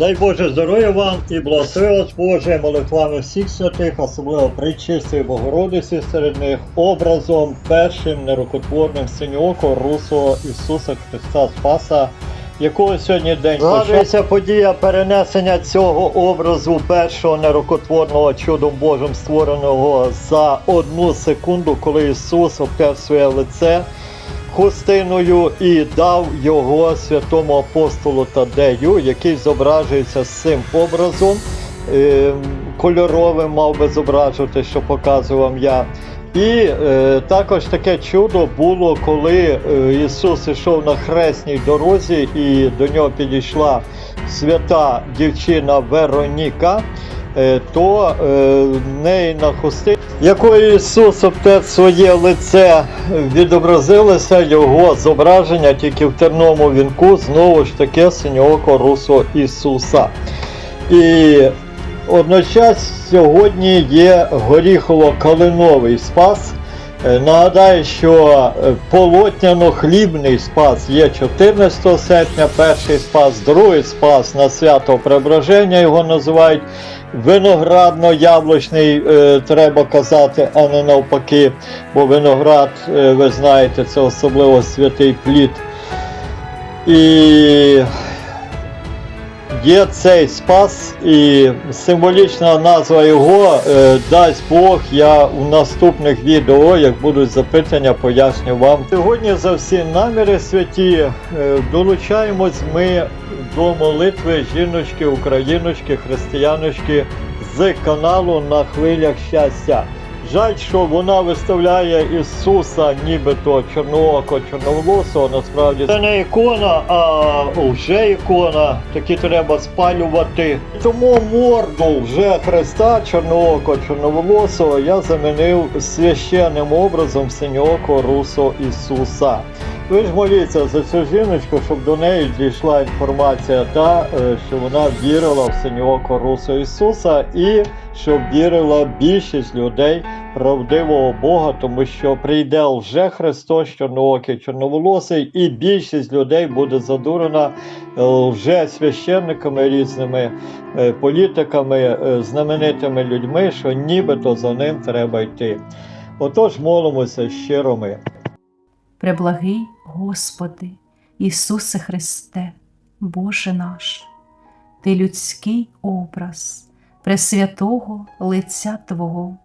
Дай Боже здоров'я вам і благослови вас Боже молитвами всіх святих, особливо причистої Богородиці серед них, образом першим нерукотворним синьоко Русого Ісуса Христа Спаса, якого сьогодні день Згадується подія перенесення цього образу першого нерукотворного чудом Божим створеного за одну секунду, коли Ісус обтер своє лице хустиною і дав його святому апостолу Тадею, який зображується з цим образом. Е, кольоровим мав би зображувати, що показую вам я. І е, також таке чудо було, коли е, Ісус йшов на хресній дорозі, і до нього підійшла свята дівчина Вероніка, то е, неї на хусти, якою Ісус обтер своє лице, відобразилося його зображення тільки в терному вінку, знову ж таки синьооко русу Ісуса. І Одночас сьогодні є горіхово-калиновий спас. Е, Нагадаю, що е, полотняно-хлібний спас є 14 серпня, перший спас, другий спас на свято Преображення його називають. Виноградно-яблучний, е, треба казати, а не навпаки, бо виноград, е, ви знаєте, це особливо святий плід. І є цей спас, і символічна назва його е, дасть Бог. Я у наступних відео, як будуть запитання, поясню вам. Сьогодні за всі наміри святі е, долучаємось ми до молитви жіночки, україночки, християночки з каналу на хвилях щастя. Жаль, що вона виставляє Ісуса, нібито чорноокого, чорноволосого, насправді це не ікона, а вже ікона, такі треба спалювати. Тому морду вже Христа, чорноокого, чорноволосого я замінив священним образом синьокого русо Ісуса. Ви ж моліться за цю жіночку, щоб до неї дійшла інформація та, е, що вона вірила в синьооко русо Ісуса і щоб вірила більшість людей правдивого Бога, тому що прийде лже Христос, чорноокий, чорноволосий, і більшість людей буде задурена лже священниками різними е, політиками, е, знаменитими людьми, що нібито за ним треба йти. Отож молимося щиро ми. Преблагий Господи, Ісусе Христе, Боже наш, Ти людський образ Пресвятого лиця Твого,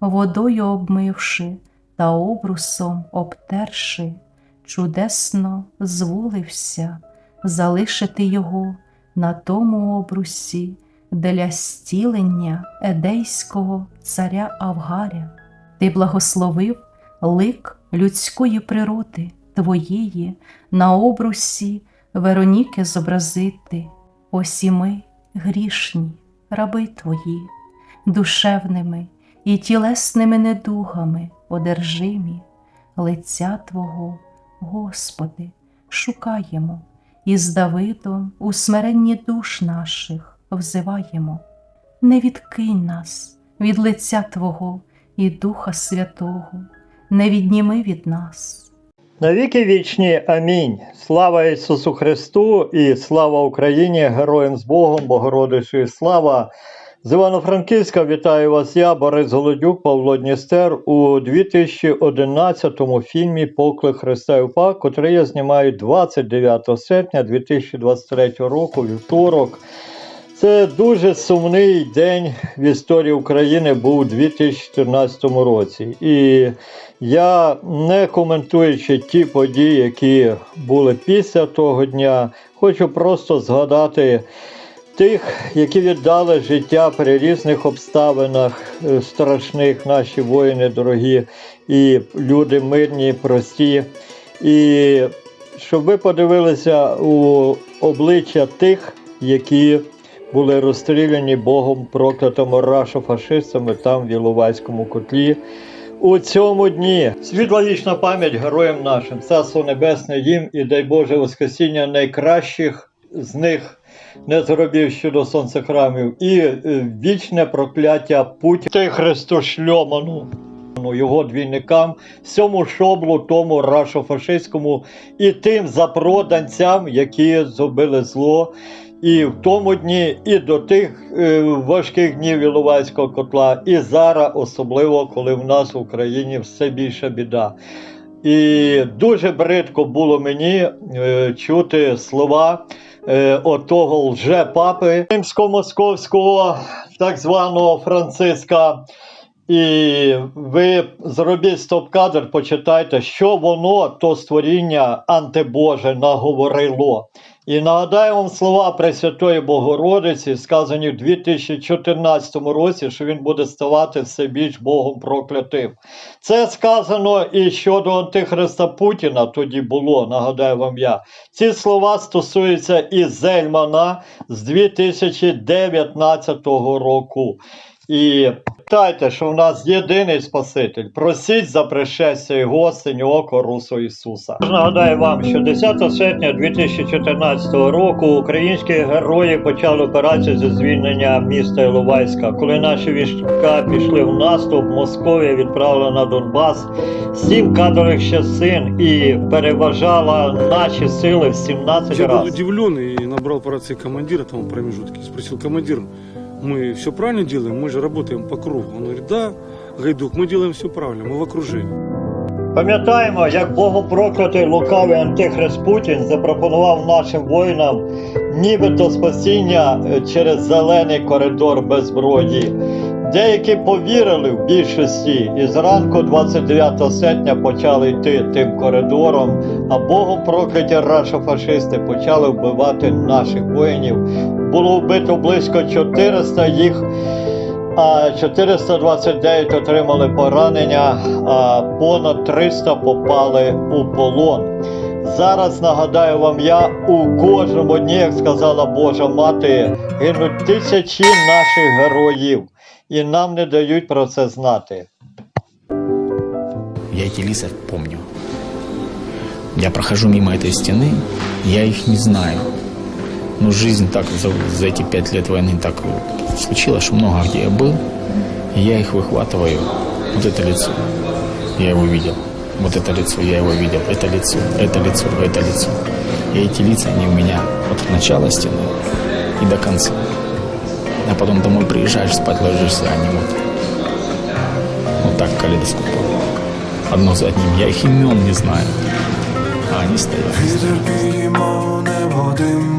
водою обмивши та обрусом обтерши, чудесно зволився залишити його на тому обрусі для стілення едейського царя Авгаря. Ти благословив лик людської природи Твоєї на обрусі Вероніки зобразити. Ось і ми грішні, раби Твої, душевними і тілесними недугами одержимі, лиця Твого, Господи, шукаємо і з Давидом у смиренні душ наших взиваємо. Не відкинь нас від лиця Твого і Духа Святого, не відніми від нас. Навіки вічні. Амінь. Слава Ісусу Христу і слава Україні, героям з Богом, Богородичі, слава. З Івано-Франківська вітаю вас я, Борис Голодюк, Павло Дністер у 2011 фільмі Поклик Христа і УПА, котрий я знімаю 29 серпня 2023 року, вівторок. Це дуже сумний день в історії України був у 2014 році. І я, не коментуючи ті події, які були після того дня, хочу просто згадати тих, які віддали життя при різних обставинах е, страшних, наші воїни дорогі, і люди мирні, прості. І щоб ви подивилися у обличчя тих, які були розстріляні Богом проклятими рашофашистами там в Іловайському котлі. У цьому дні світла вічна пам'ять героям нашим, царство небесне їм і дай Боже Воскресіння найкращих з них не зробив щодо сонцехрамів, і е, вічне прокляття Путіна Христошльоману. ну, Його двійникам, всьому шоблу, тому рашофашистському і тим запроданцям, які зробили зло і в тому дні, і до тих е, важких днів Іловайського котла, і зараз, особливо, коли в нас в Україні все більше біда. І дуже бридко було мені е, чути слова е, отого лже-папи римсько-московського, так званого Франциска. І ви зробіть стоп-кадр, почитайте, що воно, то створіння антибоже, наговорило. І нагадаю вам слова Пресвятої Богородиці, сказані в 2014 році, що він буде ставати все більш Богом проклятим. Це сказано і щодо Антихриста Путіна тоді було, нагадаю вам я. Ці слова стосуються і Зельмана з 2019 року. І пам'ятайте, що в нас єдиний Спаситель. Просіть за пришестя Його синього Русу Ісуса. Нагадаю вам, що 10 серпня 2014 року українські герої почали операцію зі звільнення міста Іловайська. Коли наші війська пішли в наступ, Московія відправила на Донбас сім кадрових частин і переважала наші сили в 17 Я был разів. удивлен и набрал по командира там в промежутке. Спросил командир, мы все правильно делаем? Мы же работаем по кругу. Он говорит, да, Гайдук, мы делаем все правильно, мы в окружении. Пам'ятаємо, як богопроклятий лукавий антихрист Путін запропонував нашим воїнам нібито спасіння е, через зелений коридор без зброї. Деякі повірили в більшості і зранку 29 серпня почали йти тим коридором, а богом прокляті рашофашисти почали вбивати наших воїнів. Було вбито близько 400 їх а 429 отримали поранення, а понад 300 попали у полон. Зараз нагадаю вам я, у кожному дні, як сказала Божа мати, гинуть тисячі наших героїв, і нам не дають про це знати. Я эти лица помню. Я прохожу мимо этой стены, я их не знаю. Но жизнь так за, за эти пять лет войны так случилось, что много где я был, и я их выхватываю. Вот это лицо, я его видел. Вот это лицо, я его видел. Это лицо, это лицо, это лицо. И эти лица, они у меня от начала стены и до конца. А потом домой приезжаешь, спать ложишься, а они вот, вот так калейдоскопом. Одно за одним. Я их имен не знаю. А они стоят. Вітер підіймав небо дим,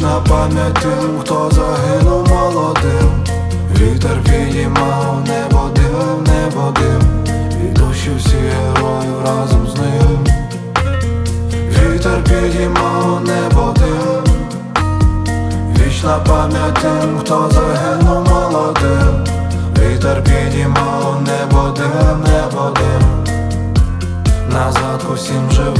Вічна пам'ять тим, хто загинув молодим. Вітер підіймав небо дим, небо дим, і душі всі героїв разом з ним. Вітер підіймав небо дим, вічна пам'ять тим, хто загинув молодим. Вітер підіймав небо дим, небо дим, назад усім живим.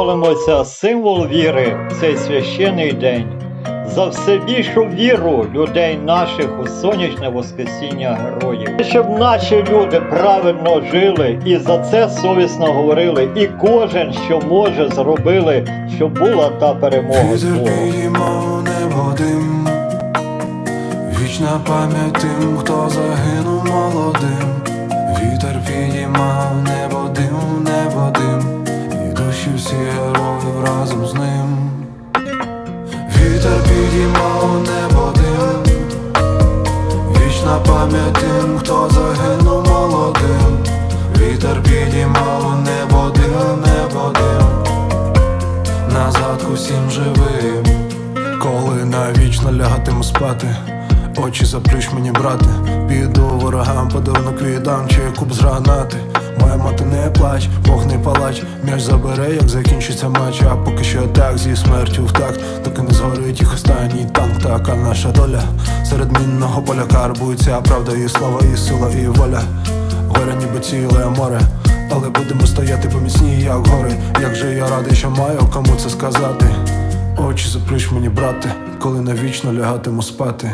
Молимося, символ віри в цей священний день за все більшу віру людей наших у сонячне воскресіння героїв. Щоб наші люди правильно жили і за це совісно говорили, і кожен, що може, зробили, щоб була та перемога. Дим Вічна пам'ять тим, хто загинув молодим Вітер підіймав небо разом з ним. Вітер підіймав небо дим. Вічна пам'ять тим, хто загинув молодим. Вітер підіймав небо дим, небо дим. Назад усім живим. Коли навічно лягатиму спати Очі заплющ мені, брате Піду ворогам, подарунок віддам Чи куб з гранати Моя мати не плач, Бог не палач М'яч забере, як закінчиться матч А поки що так, зі смертю в такт Доки не згорить їх останній танк Така наша доля Серед мінного поля карбується Правда і слава, і сила, і воля Горе ніби ціле море але будемо стояти поміцні, як гори. Як же я радий, що маю кому це сказати. Очі заплющ мені, брате, коли навічно лягатиму спати.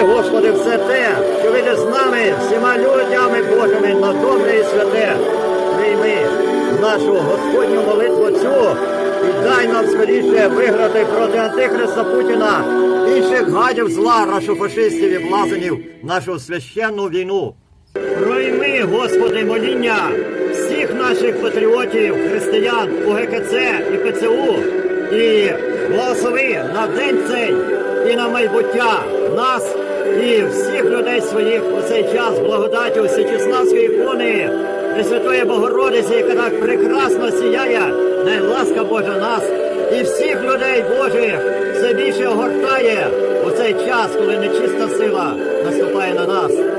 Роби, Господи, все те, що ви з нами, всіма людями Божими, на добре і святе. Прийми нашу Господню молитву цю і дай нам скоріше виграти проти Антихриста Путіна, інших гадів зла, рашофашистів і блазенів нашу священну війну. Пройми, Господи, моління всіх наших патріотів, християн, УГКЦ і ПЦУ і благослови на день цей і на майбуття нас і всіх людей своїх у цей час благодаті Всечеславської ікони Пресвятої Богородиці, яка так прекрасно сіяє, най ласка Божа нас і всіх людей Божих все більше огортає у цей час, коли нечиста сила наступає на нас.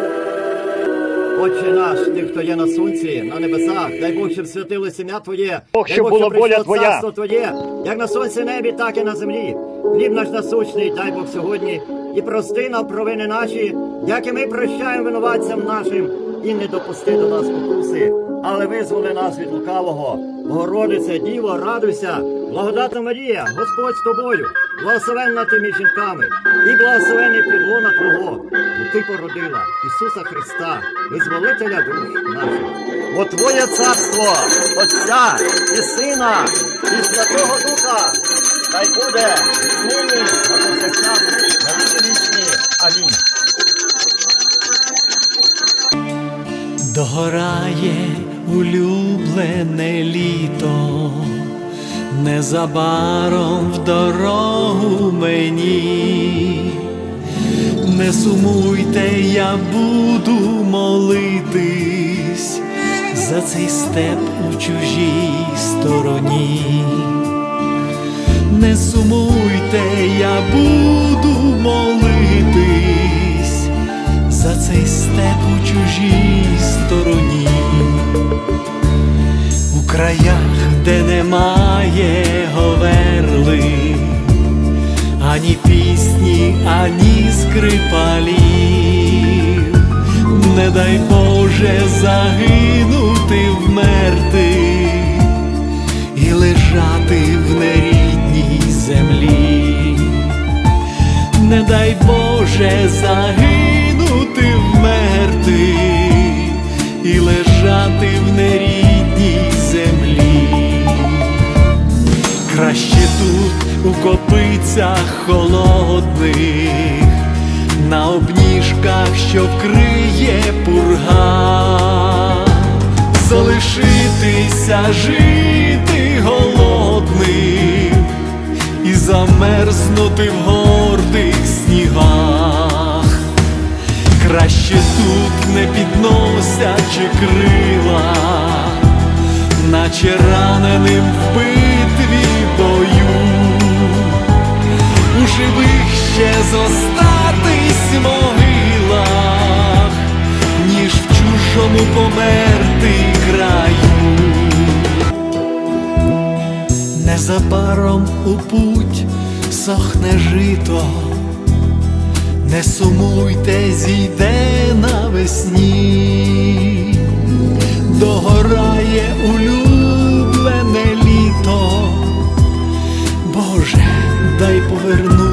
Отче наш, ти, хто є на сонці, на небесах, дай Бог, щоб святилося ім'я Твоє, Бог, щоб прийшло воля Твоя. царство Твоє, як на сонці небі, так і на землі. Хліб наш насущний, дай Бог сьогодні, і прости нам провини наші, як і ми прощаємо винуватцям нашим, і не допусти до нас покуси, але визволи нас від лукавого. Богородице, Діво, радуйся, благодатна Марія, Господь з тобою, благословенна ти між жінками, і благословений підлона Твого, бо ти породила Ісуса Христа, визволителя душ наших. Бо Твоє царство, Отця і Сина, і Святого Духа, хай буде нині на повсякчас, на віки вічні. Амінь. Догорає улюблене літо, незабаром в дорогу мені, не сумуйте, я буду молитись за цей степ у чужій стороні. Не сумуйте, я буду молитись за цей степ у чужій стороні, краях, де немає говерли, ані пісні, ані скрипалів, не дай Боже загинути, вмерти і лежати в нерідній землі. Не дай Боже загинути, вмерти і лежати в нерідній копицях холодних, на обніжках, що вкриє пурга, залишитися жити голодним і замерзнути в гордих снігах. Краще тут не підносячи крила, наче раненим в живих ще зостатись в могилах, ніж в чужому померти краю. Незабаром у путь сохне жито, не сумуйте, зійде навесні, догорає улюблене літо, Боже, дай повернути.